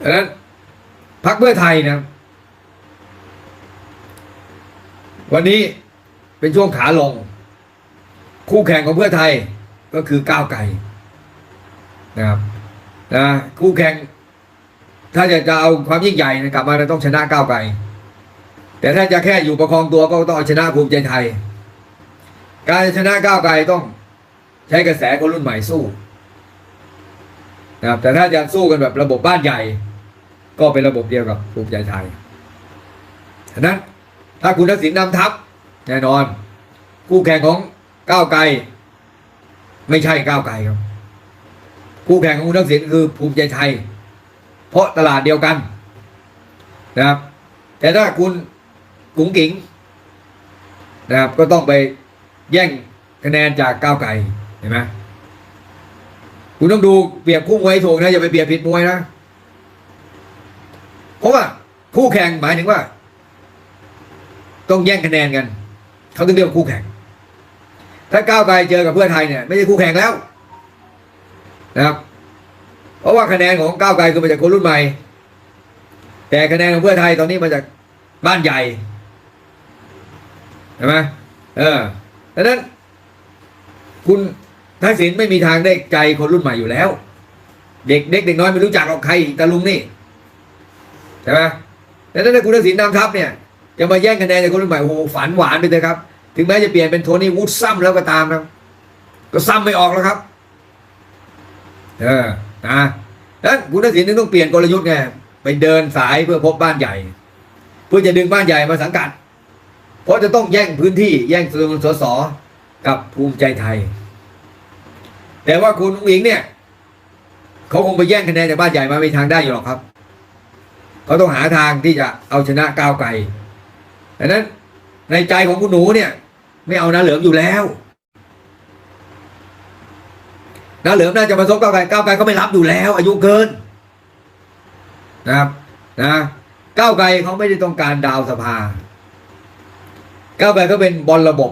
ดังนั้นพักเพื่อไทยนะ วันนี้เป็นช่วงขาลง คู่แข่งของเพื่อไทยก็คือก้าวไกลนะครับนะคู่แข่ง ถ้าจะจะเอาความยิ่งใหญ่นะกลับมาเราต้องชนะก้าวไกล แต่ถ้าจะแค่อยู่ประคองตัวก็ต้องชนะภูมิใจไทย การชนะก้าวไกลต้องใช้กระแสคนรุ่นใหม่สู้นะครับแต่ถ้าจะสู้กันแบบระบบบ้านใหญ่ ก็เป็นระบบเดียวกับภูมิใจไทยฉะนั้นถ้าคุณทักษิณนำทัพแน่นอน คู่แข่งของก้าวไกล ไม่ใช่ก้าวไกลครับ คู่แข่งของคุณทักษิณคือภูมิใจไทย เพราะตลาดเดียวกันนะครับ แต่ถ้าคุณกุ๋งกิ๋งนะครับก็ต้องไปแย่งคะแนนจากก้าวไกลเห็นไหมคุณต้องดูเปรียบคู่มวยถูกนะอย่าไปเปรียบผิดมวยนะ เพราะว่าคู่แข่งหมายถึงว่า ต้องแย่งคะแนนกัน เขาถึงเรียกว่าคู่แข่ง ถ้าก้าวไกลเจอกับเพื่อไทยเนี่ย ไม่ใช่คู่แข่งแล้วนะครับ เพราะว่าคะแนนของก้าวไกลคือมาจากคนรุ่นใหม่ แต่คะแนนของเพื่อไทยตอนนี้มาจากบ้านใหญ่ใช่ไหมเออดังนั้น คุณทักษิณไม่มีทางได้ใจคนรุ่นใหม่อยู่แล้ว เด็กเด็กเด็กน้อยไม่รู้จักหรอกใครตาลุงนี่ ใช่ไหมดังนั้นถ้าคุณทักษิณนำทัพเนี่ยจะมาแย่งคะแนนจากคนรุ่นใหม่โอ้โหฝันหวานไปเลยครับ ถึงแม้จะเปลี่ยนเป็นโทนี่วูดซ้ำแล้วก็ตามนะก็ซ้ำไม่ออกแล้วครับ เออนะแล้วคุณทักษิณนึงต้องเปลี่ยนกลยุทธ์ไงไปเดินสายเพื่อพบบ้านใหญ่ เพื่อจะดึงบ้านใหญ่มาสังกัด เพราะจะต้องแย่งพื้นที่แย่งส่วนสสกับภูมิใจไทย แต่ว่าคุณอุ้งอิงเนี่ยเขาคงไปแย่งคะแนนจากบ้านใหญ่มาไม่ทางได้อยู่หรอกครับ เขาต้องหาทางที่จะเอาชนะก้าวไกลดังนั้นในใจของคุณหนูเนี่ย ไม่เอานาเหลิมอยู่แล้วนาเหลิมน่าจะมาซบก้าวไกลก้าวไกลก็ไม่รับอยู่แล้ว อายุเกิน นะครับ นะก้าวไกลเขาไม่ได้ต้องการดาวสภาก้าวไกลก็เป็นบอลระบบ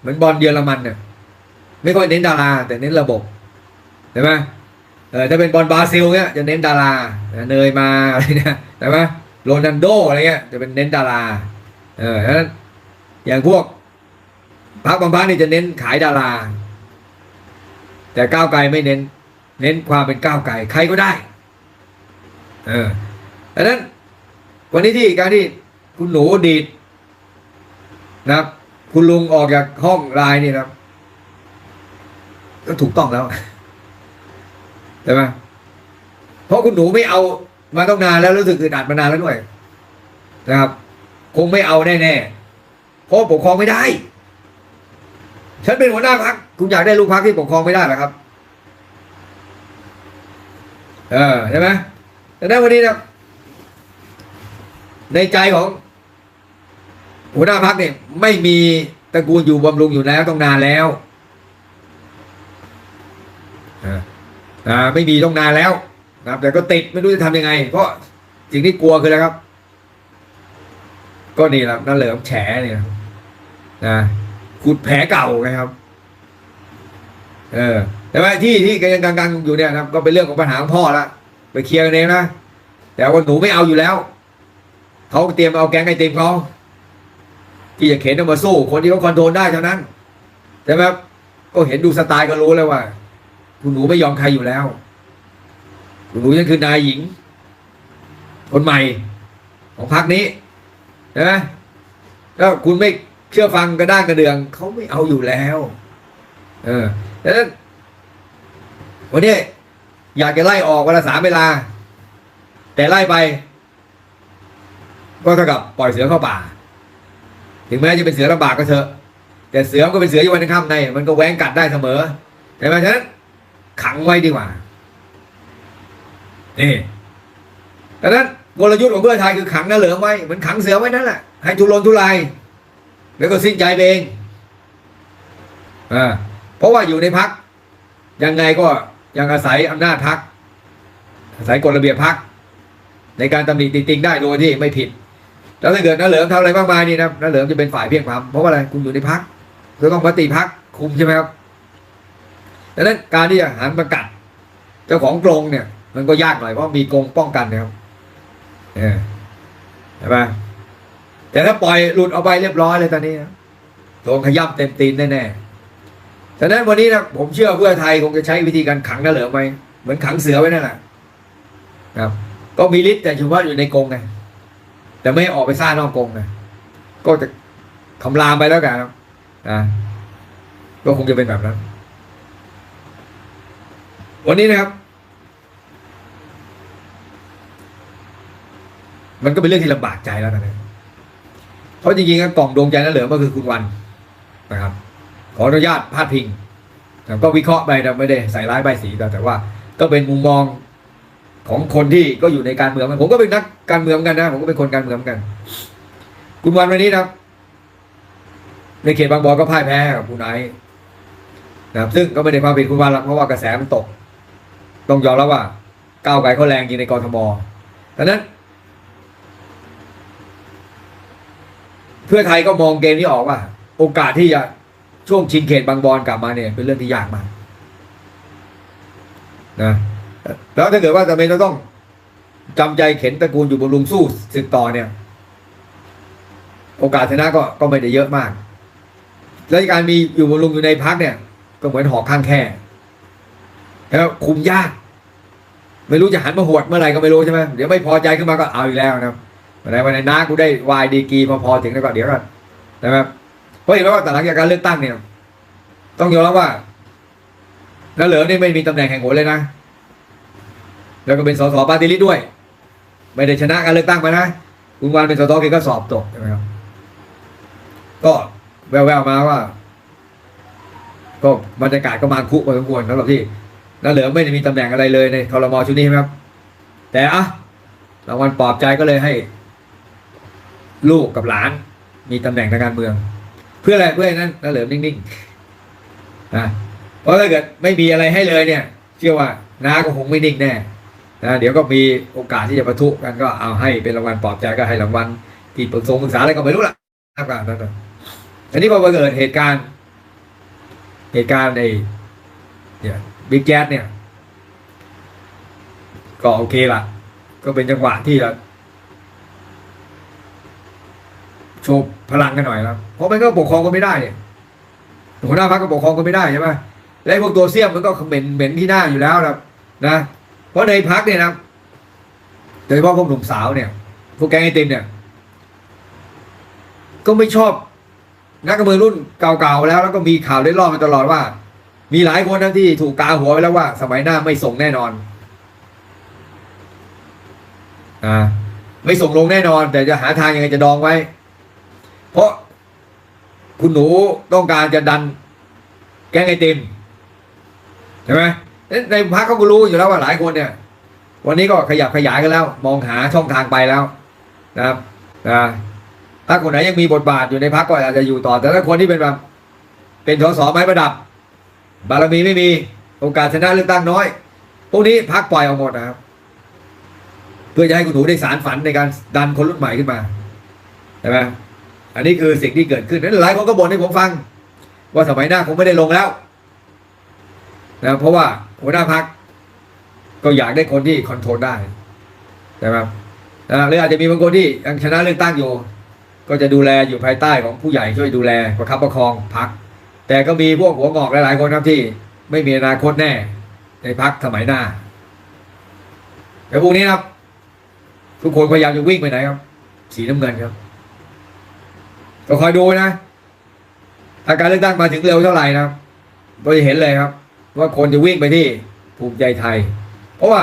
เหมือนบอลเยอรมันเนี่ยไม่ค่อยเน้นดาราแต่เน้นระบบใช่ไหม เออถ้าเป็นบอลบราซิลเนี่ยจะเน้นดาราเนยมาอะไรเนี่ยใช่ไหมโรนัลโดอะไรเงี้ยจะเป็นเน้นดาราเออฉะนั้นอย่างพวกพรรคบางพรรคนี่จะเน้นขายดารา แต่ก้าวไกลไม่เน้น เน้นความเป็นก้าวไกลใครก็ได้ เออดังนั้น วันนี้ที่การที่คุณหนูดีดนะครับ คุณลุงออกจากห้องไลน์นี่นะครับ ก็ถูกต้องแล้ว ใช่ไหมเพราะคุณหนูไม่เอามาต้องนานแล้วรู้สึกอึดอัดมานานแล้วด้วย นะครับ คงไม่เอาแน่ๆเพราะปกครองไม่ได้ ฉันเป็นหัวหน้าพักคุณอยากได้ลูกพักที่ปกครองไม่ได้เหรอครับ เออใช่ไหมแต่ในวันนี้นะในใจของ หัวหน้าพักเนี่ย ไม่มีตระกูลอยู่บำรุงอยู่แล้วต้องนานแล้วอ่า อ่าไม่มีต้องนานแล้วนะครับ แต่ก็ติดไม่รู้จะทำยังไง เพราะสิ่งที่กลัวคืออะไรครับ ก็นี่แหละนั่นเหลิมแฉเนี่ยนะขุดแผลเก่าไงครับ เออ แต่ว่าที่ที่ยังกังๆอยู่เนี่ยนะก็เป็นเรื่องของปัญหาของพ่อละไปเคลียร์กันเองนะแต่ว่าหนูไม่เอาอยู่แล้วเขาเตรียมเอาแก๊งไอติมเขาที่จะเข็นเอามาสู้ คนที่เขาคอนโทรลได้เท่านั้นใช่ไหมครับก็เห็นดูสไตล์ก็รู้แล้วว่า คุณหนูไม่ยอมใครอยู่แล้ว คุณหนูยังคือนายหญิง คนใหม่ของพรรคนี้ใช่ไหมแล้วคุณไม่เชื่อฟังกระด้างกระเดืองเขาไม่เอาอยู่แล้ว เออดังนั้นวันนี้อยากจะไล่ออกวันละสามเวลา แต่ไล่ไป ก็เท่ากับปล่อยเสือเข้าป่า ถึงแม้จะเป็นเสือลำบากก็เถอะ แต่เสือมันก็เป็นเสืออยู่วันในค่ำใน มันก็แหวงกัดได้เสมอใช่ไหมฉะนั้น ขังไว้ดีกว่า นี่ดังนั้นกลยุทธ์ของเพื่อไทยคือขังนาเหลืองไว้เหมือนขังเสือไว้นั่นแหละให้ทุรนทุรายแล้วก็สิ้นใจเองอ่าเพราะว่าอยู่ในพักยังไงก็ยังอาศัยอำนาจพักอาศัยกฎระเบียบพักในการตำหนิติติงได้โดยที่ไม่ผิด แล้วถ้าเกิดน้าเหลิมทำอะไรมากมายนี่นะน้าเหลิมจะเป็นฝ่ายเพียงพรำเพราะว่าอะไรคุณอยู่ในพักจะต้องมติพักคุมใช่ไหมครับ ดังนั้นการที่จะหันมากัดเจ้าของกรงเนี่ย มันก็ยากหน่อยเพราะมีกรงป้องกันนะครับเออใช่ปะแต่ถ้าปล่อยหลุดออกไปเรียบร้อยเลยตอนนี้นะโดนขย้ำเต็มตีนแน่ๆฉะนั้นวันนี้นะผมเชื่อเพื่อไทยคงจะใช้วิธีการขังกระเหลือไว้เหมือนขังเสือไว้นั่นแหละครับ ก็มีฤทธิ์แต่เฉพาะอยู่ในกรงไงแต่ไม่ออกไปซ่างนอกกรงไงก็จะคำรามไปแล้วกันนะก็คงจะเป็นแบบนั้น วันนี้นะครับ มันก็เป็นเรื่องที่ลำบากใจแล้วนะ เพราะจริงๆแล้วกล่องดวงใจนั่นเหลือก็คือคุณวันนะครับ ขออนุญาตพาดพิงก็วิเคราะห์ไปนะไม่ได้ใส่ร้ายใบสีแต่แต่ว่า ก็เป็นมุมมองของคนที่ก็อยู่ในการเมืองผมก็เป็นนักการเมืองเหมือนกันนะผมก็เป็นคนการเมืองเหมือนกัน คุณวันวันนี้นะในเขตบางบอนก็พ่ายแพ้กับคุณไอซ์นะครับซึ่งก็ไม่ได้ความผิดคุณวันหรอกเพราะว่ากระแสมันตก ต้องยอมรับว่าก้าวไกลเขาแรงจริงในกรทมดังนั้น เพื่อไทยก็มองเกมนี้ออกว่า โอกาสที่จะช่วงชิงเขตบางบอนกลับมาเนี่ย เป็นเรื่องที่ยากมากนะแล้วถ้าเกิดว่าจะเป็นต้องจำใจเข็นตระกูลอยู่บนลุงสู้ศึกต่อเนี่ย โอกาสชนะก็ก็ไม่ได้เยอะมาก แล้วการมีอยู่บนลุงอยู่ในพักเนี่ย ก็เหมือนหอกข้างแค่ แล้วคุมยาก ไม่รู้จะหันมาหวดเมื่อไหร่ก็ไม่รู้ใช่ไหมเดี๋ยวไม่พอใจขึ้นมาก็เอาอีกแล้วนะวันไหนวันไหนน้ากูได้วายดีกีพอพอถึงแล้วก็เดี๋ยวก็นะครับเพราะเห็นว่าแต่หลังจากการเลือกตั้งเนี่ย ต้องยอมรับว่าน้าเหลิมนี่ไม่มีตำแหน่งแห่งหนเลยนะ แล้วก็เป็นสสปาร์ตี้ลิสต์ด้วย ไม่ได้ชนะการเลือกตั้งมานะคุณวันเป็นสสเกก็สอบตกใช่ไหมครับก็แววๆมาว่า ก็บรรยากาศก็มาคุพอสมควรสำหรับที่ น้าเหลิมไม่ได้มีตำแหน่งอะไรเลยในคอรมอชุดนี้ครับ แต่อะรางวัลปลอบใจก็เลยให้ ลูกกับหลาน มีตำแหน่งทางการเมือง เพื่ออะไรเพื่อนั้นน้าเหลิมนิ่งๆนะเพราะถ้าเกิดไม่มีอะไรให้เลยเนี่ย เชื่อว่าน้าก็คงไม่นิ่งแน่นะเดี๋ยวก็มีโอกาสที่จะประทุกันก็เอาให้เป็นรางวัลปลอบใจก็ให้รางวัลที่ปรึกษาปรึกษาอะไรก็ไม่รู้ละครับก็นั่นนะอันนี้พอเกิดเหตุการณ์ เหตุการณ์ในเนี่ย บิ๊กแจ๊สเนี่ย ก็โอเคละก็เป็นจังหวะที่จะโชว์พลังกันหน่อยแล้วเพราะมันก็ปกครองกันไม่ได้เนี่ยหัวหน้าพรรคก็ปกครองกันไม่ได้ใช่ไหมและพวกตัวเสี้ยมมันก็เหม็นเหม็นที่หน้าอยู่แล้วนะนะ เพราะในพักเนี่ยนะโดยเฉพาะพวกหนุ่มสาวเนี่ย พวกแกงไอติมเนี่ย ก็ไม่ชอบนักการเมืองรุ่นเก่าๆแล้ว แล้วก็มีข่าวเล่นล่อมาตลอดว่า มีหลายคนนะที่ถูกกาหัวไว้แล้วว่า สมัยหน้าไม่ส่งแน่นอนอ่าไม่ส่งลงแน่นอน แต่จะหาทางยังไงจะดองไว้ เพราะคุณหนูต้องการจะดัน แกงไอติมใช่ไหมในพักเขาก็รู้อยู่แล้วว่าหลายคนเนี่ย วันนี้ก็ขยับขยายกันแล้ว มองหาช่องทางไปแล้ว นะครับนะถ้าคนไหนยังมีบทบาทอยู่ในพักก็อาจจะอยู่ต่อ แต่ถ้าคนที่เป็นแบบเป็นสสไม้ประดับ บารมีไม่มี โอกาสชนะเลือกตั้งน้อย พวกนี้พักปล่อยออกหมดนะครับ เพื่อจะให้คุณหนูได้สารฝันในการดันคนรุ่นใหม่ขึ้นมาใช่ไหมอันนี้คือสิ่งที่เกิดขึ้นนั้นหลายคนก็บ่นให้ผมฟัง ว่าสมัยหน้าคงไม่ได้ลงแล้วนะเพราะว่าหัวหน้าพักก็อยากได้คนที่คอนโทรลได้ใช่ไหมนะหรืออาจจะมีบางคนที่ยังชนะเลือกตั้งอยู่ ก็จะดูแลอยู่ภายใต้ของผู้ใหญ่ช่วยดูแลประคับประคองพัก แต่ก็มีพวกหัวงอกหลาย ๆ คนครับที่ ไม่มีอนาคตแน่ ในพักสมัยหน้าแต่พวกนี้ครับ ทุกคนพยายามจะวิ่งไปไหนครับ สีน้ำเงินครับก็คอยดูนะถ้าการเลือกตั้งมาถึงเร็วเท่าไหร่นะครับก็จะเห็นเลยครับ ว่าคนจะวิ่งไปที่ภูมิใจไทย เพราะว่า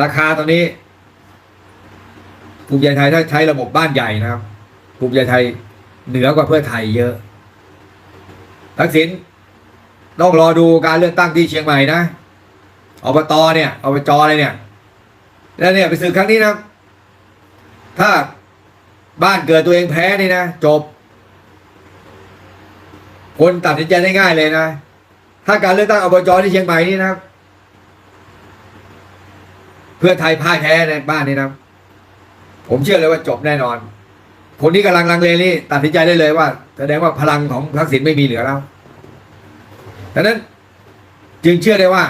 ราคาตอนนี้ภูมิใจไทยถ้าใช้ระบบบ้านใหญ่นะครับภูมิใจไทยเหนือกว่าเพื่อไทยเยอะ ทักษิณต้องรอดูการเลือกตั้งที่เชียงใหม่นะอบตเนี่ยอบจอะไรเนี่ย แล้วเนี่ยไปสื่อครั้งนี้นะ ถ้าบ้านเกิดตัวเองแพ้นี่นะ จบ คนตัดสินใจได้ง่ายเลยนะ ถ้าการเลือกตั้งอบจที่เชียงใหม่นี่นะ เพื่อไทยพ่ายแพ้ในบ้านนี้นะ ผมเชื่อเลยว่าจบแน่นอน คนที่กำลังลังเลนี่ตัดสินใจได้เลยว่า แสดงว่าพลังของทักษิณไม่มีเหลือแล้วดังนั้นจึงเชื่อได้ว่า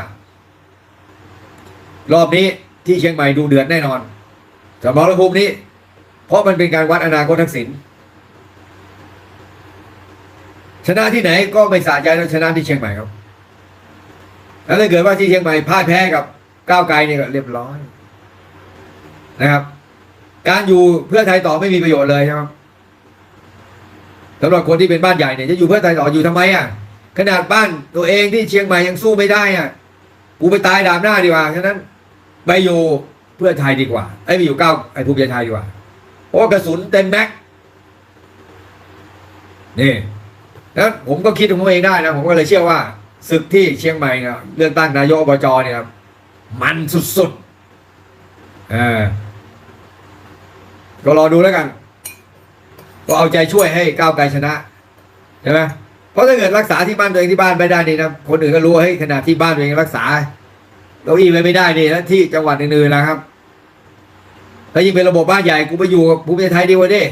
รอบนี้ที่เชียงใหม่ดูเดือดแน่นอนสมรภูมินี้ เพราะมันเป็นการวัดอนาคตทักษิณชนะที่ไหนก็ไม่สะใจเท่าชนะที่เชียงใหม่ครับ แล้วถ้าเกิดว่าที่เชียงใหม่พ่ายแพ้กับก้าวไกลเนี่ยก็เรียบร้อยนะครับ การอยู่เพื่อไทยต่อไม่มีประโยชน์เลยครับ สำหรับคนที่เป็นบ้านใหญ่เนี่ยจะอยู่เพื่อไทยต่ออยู่ทำไมอะขนาดบ้านตัวเองที่เชียงใหม่ยังสู้ไม่ได้อะกูไปตายดามหน้าดีกว่าฉะนั้นไปอยู่เพื่อไทยดีกว่าไอ้ยไปอยู่ก้าวไอ้ภูมิใจไทยดีกว่าเพราะกระสุนเต็มแม็กซ์นี่แล้วผมก็คิดของผมเองได้นะผมก็เลยเชื่อว่าศึกที่เชียงใหม่เนี่ยเลือกตั้งนายกอบจเนี่ยครับมันสุดๆเออก็รอดูแล้วกัน ก็เอาใจช่วยให้ก้าวไกลชนะใช่ไหมเพราะถ้าเกิดรักษาที่บ้านตัวเองที่บ้านไม่ได้นี่นะคนอื่นก็รู้ว่าเฮ้ยขนาดที่บ้านตัวเองรักษาเก้าอี้ไว้ไม่ได้นี่แล้วที่จังหวัดอื่นๆนะครับถ้ายิ่งเป็นระบบบ้านใหญ่กูไปอยู่กับภูมิใจไทยดีกว่าดิ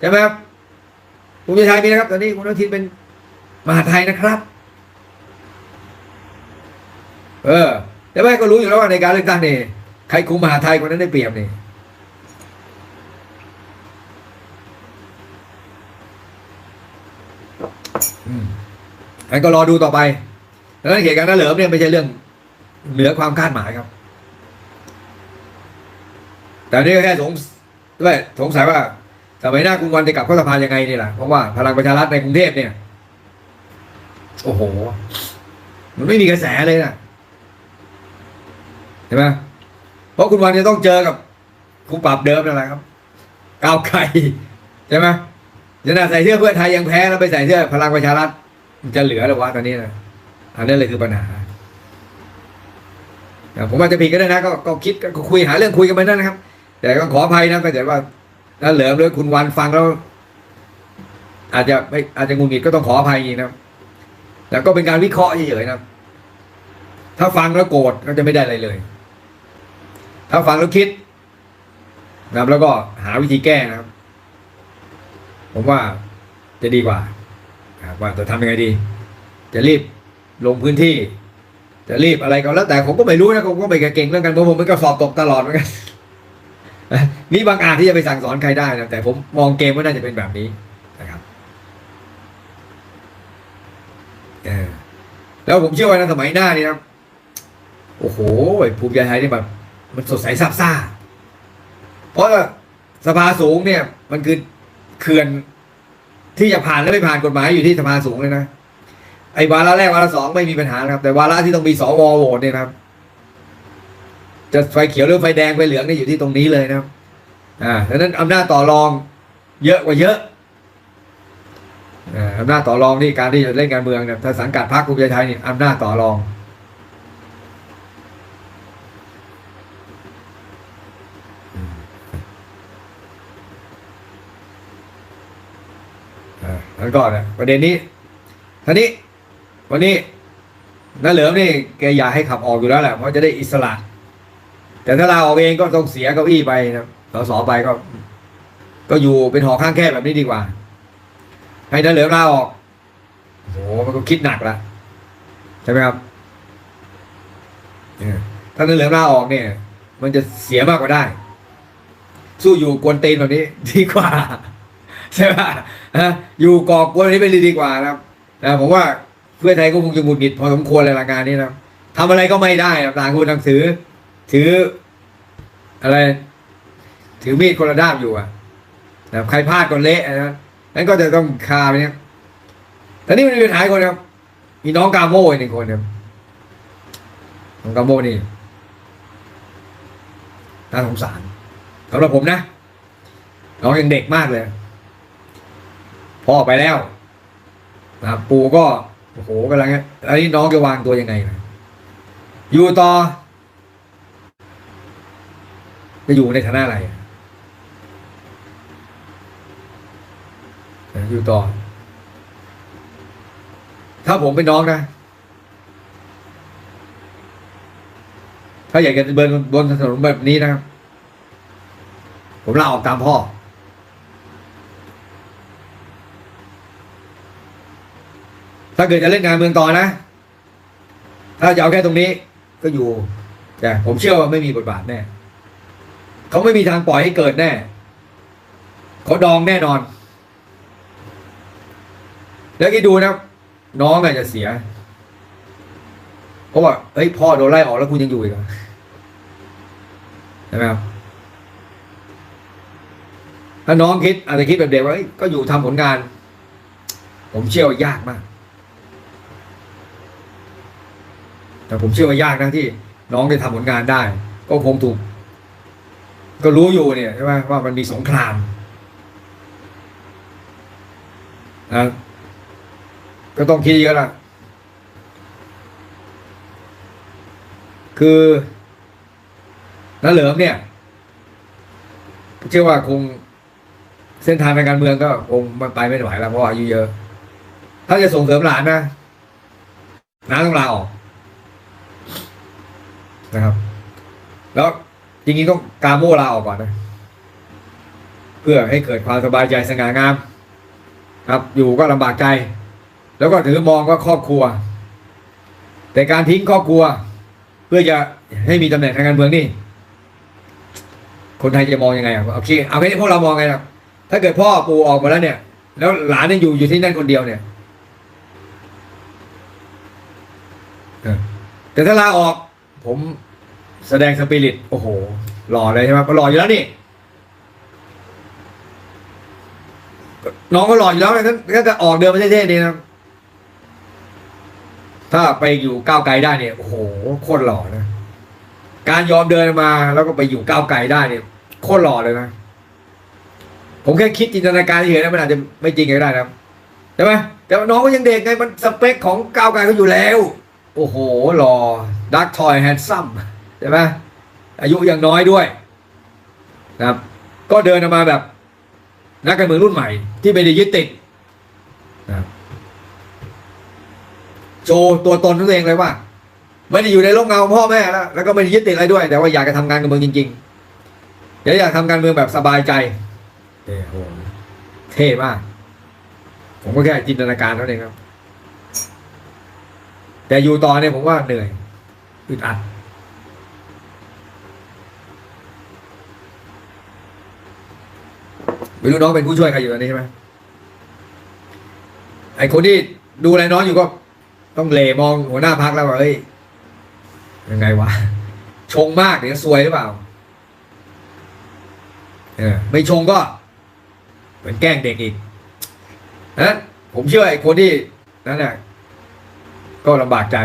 ใช่ไหมครับภูมิใจไทยมีนะครับ ตอนนี้คุณอนุทินเป็นมหาไทยนะครับ เออแต่แม่ก็รู้อยู่แล้วว่าในการเลือกตั้งนี่ใครคุมมหาไทยคนนั้นได้เปรียบนี่ งั้นก็รอดูต่อไปแล้วเหตุการณ์นั้นเหลิมเนี่ยไม่ใช่เรื่อง เหนือความคาดหมายครับ แต่นี่ก็แค่สงด้วยสงสัยว่าสมัยหน้าคุณวันจะกลับเข้าสภายังไงนี่แหละเพราะว่าพลังประชารัฐในกรุงเทพเนี่ย โอ้โห มันไม่มีกระแสเลยนะเห็นไหมเพราะคุณวันจะต้องเจอกับคุณปรับเดิมนั่นแหละครับก้าวไกลใช่ไหมขนาดใส่เสื้อเพื่อไทยยังแพ้แล้วไปใส่เสื้อพลังประชารัฐมัน จะเหลือหรือวะตอนนี้นะอันนั้นเลยคือปัญหาผมอาจจะผิดก็ได้นะก็ก็คิดก็คุยหาเรื่องคุยกันไปนั่นนะครับ แต่ก็ขออภัยนะก็แต่ว่าถ้าเหลิมหรือคุณวันฟังแล้ว อาจจะไม่อาจจะงุนงิดก็ต้องขออภัยจริงนะครับแต่ก็เป็นการวิเคราะห์เฉยๆนะถ้าฟังแล้วโกรธก็จะไม่ได้อะไรเลย ถ้าฟังแล้วคิดนะแล้วก็หาวิธีแก้นะครับ ผมว่าจะดีกว่า นะครับว่าจะทำยังไงดี จะรีบลงพื้นที่ จะรีบอะไรก็แล้วแต่ผมก็ไม่รู้นะผมก็ไม่เก่งเรื่องกันเพราะผมมันก็สอบตกตลอดเหมือนกันมีบางอาจที่จะไปสั่งสอนใครได้นะแต่ผมมองเกมว่าน่าจะเป็นแบบนี้นะครับเออแล้วผมเชื่อว่าในสมัยหน้านี่นะโอ้โหภูมิใจไทยนี่แบบ มันสดใสซับซ่า เพราะว่าสภาสูงเนี่ย มันคือเขื่อน ที่จะผ่านและไม่ผ่านกฎหมายอยู่ที่สภาสูงเลยนะไอ้วาระแรกวาระสองไม่มีปัญหานะครับ แต่วาระที่ต้องมีสวโหวตเนี่ยครับ จะไฟเขียวหรือไฟแดงไฟเหลืองเนี่ยอยู่ที่ตรงนี้เลยนะครับ อ่าดังนั้นอำนาจต่อรอง เยอะกว่าเยอะอำนาจต่อรองนี่การที่จะเล่นการเมืองเนี่ยถ้าสังกัดพรรคภูมิใจไทยเนี่ยอำนาจต่อรอง อ่าแล้วก็นี่ยประเด็นนี้ท่านี้ วันนี้น้าเหลิมนี่แกอยากให้ขับออกอยู่แล้วแหละเพราะจะได้อิสระ แต่ถ้าลาออกเองก็ต้องเสียเก้าอี้ไปนะสสไปก็ ก็อยู่เป็นหอข้างแคบแบบนี้ดีกว่า ให้น้าเหลิมลาออกโอ้โหมันก็คิดหนักละใช่ไหมครับถ้าน้าเหลิมลาออกเนี่ย มันจะเสียมากกว่าได้ สู้อยู่กวนตีนแบบนี้ ดีกว่า ใช่ไหมฮะอยู่กอกวนนี้ไปเลยดีกว่านะครับนะผมว่าเพื่อไทยก็คงจะหงุดหงิดพอสมควรเลยละงานนี้นะครับทำอะไรก็ไม่ได้ต่างคนต่างถือ ถือ อะไร ถือมีดคนละด้ามอยู่อะนะใครพลาดก็เละนะนั้นก็จะต้องคาไปเนี่ยแต่นี่มันมีปัญหาอีกคนครับ มีน้องกาโม่อีกหนึ่งคนครับน้องกาโม่นี่น่าสงสารสำหรับผมนะน้องยังเด็กมากเลย พ่อไปแล้วนะปู่ก็โอ้โหกำลังอันนี้น้องจะวางตัวยังไงนะอยู่ต่อ จะอยู่ในฐานะอะไรอยู่ต่อ ถ้าผมเป็นน้องนะ ถ้าอยากจะเดินบนถนนแบบนี้นะครับ ผมลาออกตามพ่อ ถ้าเกิดจะเล่นงานเมืองต่อนะ ถ้าจะเอาแค่ตรงนี้ ก็อยู่ แต่ผมเชื่อว่าไม่มีบทบาทแน่เขาไม่มีทางปล่อยให้เกิดแน่เขาดองแน่นอน แล้วคิดดูนะน้องอาจจะเสียเพราะว่าเฮ้ยพ่อโดนไล่ออกแล้วคุณยังอยู่อีกเหรอใช่ไหมครับถ้าน้องคิดอาจจะคิดแบบเด็กว่าก็อยู่ทำผลงาน ผมเชื่อว่ายากมาก แต่ผมเชื่อว่ายากนะที่น้องได้ทำผลงานได้ ก็คงถูก ก็รู้อยู่เนี่ยใช่ไหมว่ามันมีสงครามนะก็ต้องคิดเยอะละคือน้าเหลิมเนี่ยเชื่อว่าคงเส้นทางในการเมืองก็คงมันไปไม่ไหวแล้วเพราะอายุเยอะ ถ้าจะส่งเสริมหลานนะน้าต้องลาออก นะครับ แล้วจริงๆต้องกาโมลาออกก่อนนะ เพื่อให้เกิดความสบายใจสง่างาม ครับ อยู่ก็ลำบากใจ แล้วก็ถือมองว่าครอบครัว แต่การทิ้งครอบครัว เพื่อจะให้มีตำแหน่งทางการเมืองนี่คนไทยจะมองยังไงอะโอเคเอาแค่นี้พวกเรามองไงนะถ้าเกิดพ่อปู่ออกมาแล้วเนี่ย แล้วหลานยังอยู่อยู่ที่นั่นคนเดียวเนี่ยแต่ถ้าลาออก ผมแสดงสปิริต โอ้โห หล่อเลยใช่ไหมก็หล่ออยู่แล้วนี่น้องก็หล่ออยู่แล้วนะถ้าจะออกเดินไปเทศดีนะ ถ้าไปอยู่ก้าวไกลได้เนี่ย โอ้โห โคตรหล่อนะ การยอมเดินมา แล้วก็ไปอยู่ก้าวไกลได้เนี่ย โคตรหล่อเลยนะ ผมแค่คิดจินตนาการเฉยๆนะมันอาจจะไม่จริงก็ได้นะใช่ไหมแต่ว่าน้องก็ยังเด็กไง มันสเปคของก้าวไกลเขาอยู่แล้ว โอ้โหหล่อดักทอยแฮนซัมใช่ไหมอายุยังน้อยด้วยนะครับ ก็เดินออกมาแบบ นักการเมืองรุ่นใหม่ ที่ไม่ได้ยึดติดนะครับโชว์ตัวตนของตัวเองเลยว่า ไม่ได้อยู่ในร่มเงาพ่อแม่แล้วแล้วก็ไม่ได้ยึดติดอะไรด้วย แต่ว่าอยากจะทำงานการเมืองจริงๆเดี๋ยวอยากทำการเมืองแบบสบายใจเท่โหเท่มากผมก็แค่จินตนาการเท่านั้นเองครับ แต่อยู่ต่อเนี่ยผมว่าเหนื่อยอึดอัดไม่รู้น้องเป็นผู้ช่วยใครอยู่ตอนนี้ใช่ไหมไอคนที่ดูแลน้องอยู่ก็ ต้องเหลมองหัวหน้าพักแล้วว่าเฮ้ยยังไงวะชงมากเดี๋ยวซวยหรือเปล่าเออไม่ชงก็ เหมือนแกล้งเด็กอีกนะผมเชื่อไอ้คนที่นั่นน่ะ ก็ลำบากใจ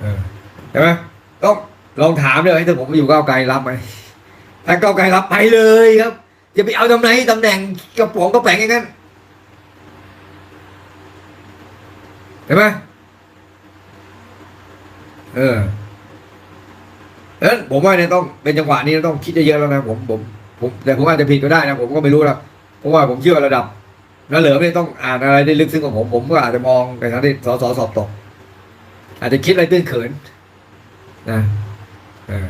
เออใช่ไหมต้องลองถามเลยถ้าผมอยู่ก้าวไกลรับไหมถ้าก้าวไกลรับไปเลยครับอย่าไปเอาตำแหน่งตำแหน่งกระป๋องกระแปงอย่างนั้นเห็นไหมเออเออผมว่าเนี่ยต้องเป็นจังหวะนี้ต้องคิดเยอะๆแล้วนะผมผมผมแต่ผมอาจจะผิดก็ได้นะผมก็ไม่รู้นะเพราะว่าผมเชื่อระดับ แล้วเหลือไม่ต้องอ่านอะไรได้ลึกซึ้งกว่าผม ผมก็อาจจะมองในทางที่สอสอสอบตก อาจจะคิดอะไรตื้นเขินนะเออ